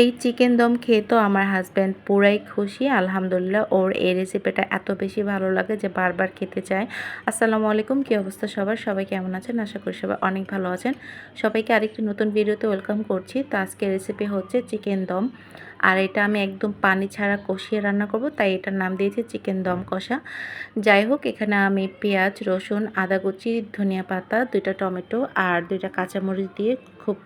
এই চিকেন দম খেয়ে তো আমার হাজব্যান্ড পুরাই খুশি। আলহামদুলিল্লাহ, ওর এই রেসিপিটা এত বেশি ভালো লাগে যে বারবার খেতে চায়। আসসালামু আলাইকুম, কী অবস্থা সবার? সবাই কেমন আছেন? আশা করি সবাই অনেক ভালো আছেন। সবাইকে আরেকটি নতুন ভিডিওতে ওয়েলকাম করছি। তো আজকে রেসিপি হচ্ছে চিকেন দম। আর এটা আমি একদম পানি ছাড়া কষিয়ে রান্না করব, তাই এটার নাম দিয়েছি চিকেন দম কষা। যাই হোক, এখানে আমি পেঁয়াজ, রসুন, আদা কুচি, ধনিয়া পাতা, দুইটা টমেটো আর দুইটা কাঁচামরিচ দিয়ে খুব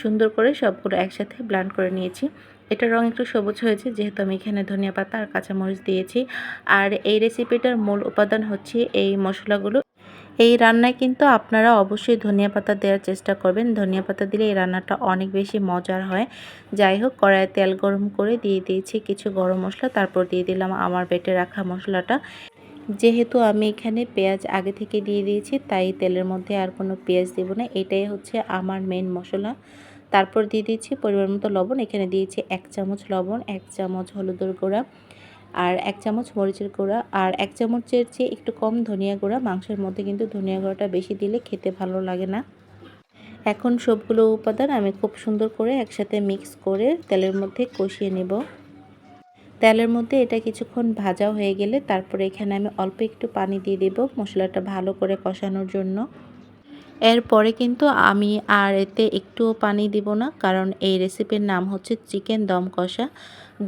সুন্দর করে সবগুলো একসাথে ব্লান্ড করে নিয়েছি। এটার রং একটু সবুজ হয়েছে, যেহেতু আমি এখানে ধনিয়া পাতা আর কাঁচামরিচ দিয়েছি। আর এই রেসিপিটার মূল উপাদান হচ্ছে এই মশলাগুলো। এই রান্নায় কিন্তু আপনারা অবশ্যই ধনিয়া পাতা দেওয়ার চেষ্টা করবেন। ধনিয়া পাতা দিলে এই রান্নাটা অনেক বেশি মজার হয়। যাই হোক, কড়াইয়ে তেল গরম করে দিয়ে দিয়েছি কিছু গরম মশলা, তারপর দিয়ে দিলাম আমার বেটে রাখা মশলাটা। যেহেতু আমি এখানে পেঁয়াজ আগে থেকে দিয়ে দিয়েছি, তাই তেলের মধ্যে আর কোনো পেঁয়াজ দেবো না। এটাই হচ্ছে আমার মেন মশলা। তারপর দিয়ে দিয়েছি পরিমাণ মতো লবণ। এখানে দিয়েছি এক চামচ লবণ, এক চামচ হলুদের গুঁড়া আর এক চামচ মরিচের গুঁড়া আর এক চামচের চেয়ে একটু কম ধনিয়া গুঁড়া। মাংসের মধ্যে কিন্তু ধনিয়া গুঁড়াটা বেশি দিলে খেতে ভালো লাগে না। এখন সবগুলো উপাদান আমি খুব সুন্দর করে একসাথে মিক্স করে তেলের মধ্যে কষিয়ে নেব। তেলের মধ্যে এটা কিছুক্ষণ ভাজা হয়ে গেলে তারপরে এখানে আমি অল্প একটু পানি দিয়ে দেব মশলাটা ভালো করে কষানোর জন্য। এরপরে কিন্তু আমি আর এতে একটুও পানি দিব না, কারণ এই রেসিপির নাম হচ্ছে চিকেন দম কষা।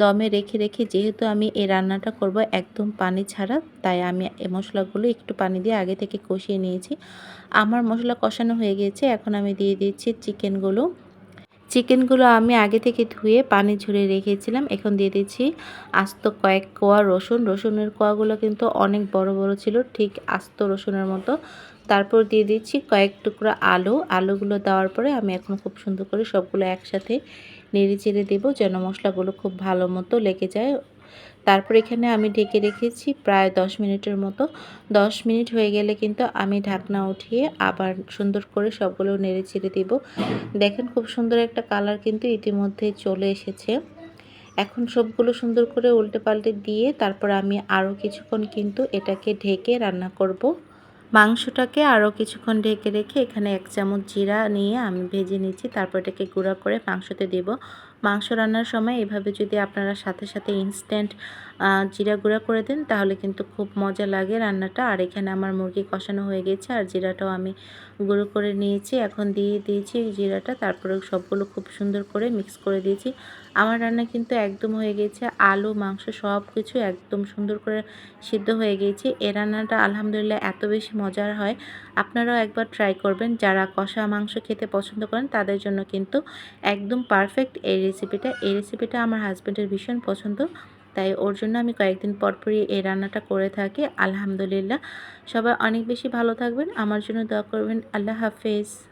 দমে রেখে রেখে যেহেতু আমি এই রান্নাটা করব একদম পানি ছাড়া, তাই আমি এই মশলাগুলো একটু পানি দিয়ে আগে থেকে কষিয়ে নিয়েছি। আমার মশলা কষানো হয়ে গিয়েছে এখন আমি দিয়ে দিচ্ছি চিকেনগুলো। চিকেনগুলো আমি আগে থেকে ধুয়ে পানি ঝরে রেখেছিলাম, এখন দিয়ে দিচ্ছি আস্ত কয়েক কোয়া রসুন। রসুনের কোয়াগুলো কিন্তু অনেক বড় বড় ছিল, ঠিক আস্ত রসুনের মতো। তারপর দিয়ে দিচ্ছি কয়েক টুকরো আলু। আলুগুলো দেওয়ার পরে আমি এখন খুব সুন্দর করে সবগুলো একসাথে নেড়ে চেড়ে দেবো যেন মশলাগুলো খুব ভালো মতো লেগে যায়। তারপর এখানে আমি ঢেকে রেখেছি প্রায় দশ মিনিটের মতো। দশ মিনিট হয়ে গেলে কিন্তু আমি ঢাকনা উঠিয়ে আবার সুন্দর করে সবগুলো নেড়ে চেড়ে দেব। দেখেন খুব সুন্দর একটা কালার কিন্তু ইতিমধ্যে চলে এসেছে। এখন সবগুলো সুন্দর করে উল্টে পাল্টে দিয়ে তারপর আমি আরও কিছুক্ষণ কিন্তু এটাকে ঢেকে রান্না করব। মাংসটাকে আরও কিছুক্ষণ ঢেকে রেখে এখানে এক চামচ জিরা নিয়ে আমি ভেজে নিচ্ছি। তারপর এটাকে গুঁড়া করে মাংসতে দেব। মাংস রান্নার সময় এভাবে যদি আপনারা সাথে সাথে ইনস্ট্যান্ট জিরা গুঁড়া করে দেন, তাহলে কিন্তু খুব মজা লাগে রান্নাটা। আর এখানে আমার মুরগি কষানো হয়ে গেছে, আর জিরাটাও আমি গুঁড়ো করে নিয়েছি। এখন দিয়ে দিয়েছি জিরাটা তারপরে সবগুলো খুব সুন্দর করে মিক্স করে দিয়েছি। আমার রান্না কিন্তু একদম হয়ে গেছে, আলু, মাংস সব কিছু একদম সুন্দর করে সিদ্ধ হয়ে গিয়েছে এ রান্নাটা আলহামদুলিল্লাহ এত বেশি মজার হয়, আপনারাও একবার ট্রাই করবেন। যারা কষা মাংস খেতে পছন্দ করেন, তাদের জন্য কিন্তু একদম পারফেক্ট এই রেসিপিটা এই রেসিপিটা আমার হাজব্যান্ডের ভীষণ পছন্দ। তাই ওর জন্য আমি কয়েকদিন পরপরই এই রান্নাটা করে থাকি। আলহামদুলিল্লাহ। সবাই অনেক বেশি ভালো থাকবেন। আমার জন্য দোয়া করবেন। আল্লাহ হাফেজ।